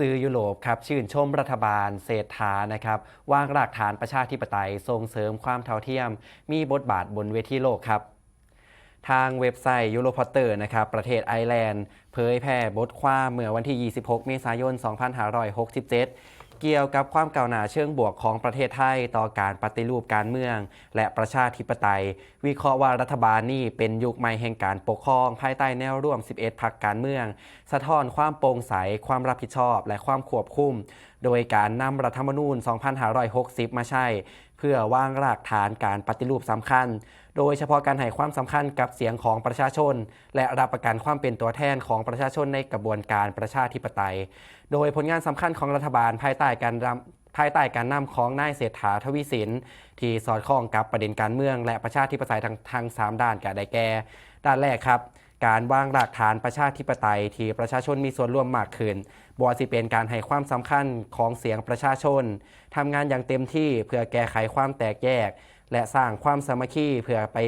สื่อยุโรปครับชื่นชมรัฐบาลเศรษฐานะครับวางรากฐานประชาธิปไตยส่งเสริมความเท่าเทียม มีบทบาทบนเวทีโลกครับ ทางเว็บไซต์ยูโรพอตเตอร์นะครับประเทศไอร์แลนด์ เผยแพร่บทความเมื่อวันที่ 26 เมษายน 2567 เกี่ยวกับความก้าวหน้าเชิงบวกของประเทศไทยต่อการปฏิรูปการเมือง และประชาธิปไตย วิเคราะห์ว่ารัฐบาลนี่เป็นยุคใหม่แห่งการปกครอง ภายใต้แนวร่วม 11 พรรคการเมือง สะท้อนความโปร่งใส ความรับผิดชอบ และความควบคุม โดยการนำรัฐธรรมนูญ 2560 มาใช้ เพื่อวางรากฐานการปฏิรูปสำคัญ โดยเฉพาะการให้ความสำคัญกับเสียงของประชาชน และรับประกันความเป็นตัวแทนของประชาชนในกระบวนการประชาธิปไตย โดยผลงานสำคัญของรัฐบาลภายใต้การรำภายใต้การนำของนายเศรษฐาทวีสิน ที่สอดคล้องกับประเด็นการเมือง และประชาธิปไตยทางทางสามด้านกะได้แก่ ด้านแรกครับ การวางหลักฐานประชาธิปไตย ที่ประชาชนมีส่วนร่วมมากขึ้นบวสิเป็นการให้ความสำคัญของเสียงประชาชนทำงานอย่างเต็มที่เพื่อแก้ไขความแตกแยก และสร้างความสามัคคีเพื่อไป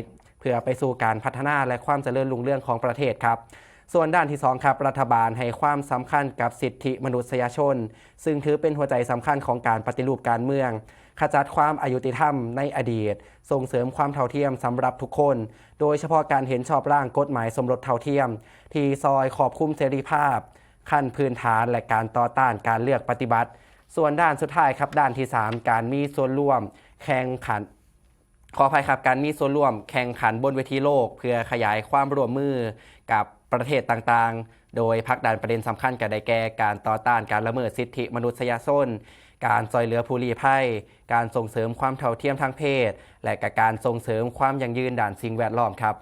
เพื่อไปสู่การพัฒนาและความเจริญรุ่งเรืองของประเทศครับ ส่วนด้านที่2ครับรัฐบาลให้ความสำคัญกับสิทธิมนุษยชน ซึ่งถือเป็นหัวใจสำคัญของการปฏิรูปการเมือง ขจัดความอายุติธรรมในอดีต ส่งเสริมความเท่าเทียมสำหรับทุกคน โดยเฉพาะการเห็นชอบร่างกฎหมายสมรสเท่าเทียม ที่ซอยขอบคุ้มเสรีภาพ ขั้นพื้นฐานและการต่อต้านการเลือกปฏิบัติ ส่วนด้านสุดท้ายครับด้านที่ 3 การมีส่วนร่วม แข่งขันขออภัยครับการมีส่วนร่วมแข่งขันบนเวทีโลก เพื่อขยายความร่วมมือกับ ประเทศต่างๆ โดยพักดันประเด็นสำคัญกับได้แก่การต่อต้านการละเมิดสิทธิมนุษยชนการซอยเหลือผู้ลี้ภัย การส่งเสริมความเท่าเทียมทางเพศ และกการส่งเสริมความยั่งยืนด้านสิ่งแวดล้อมครับ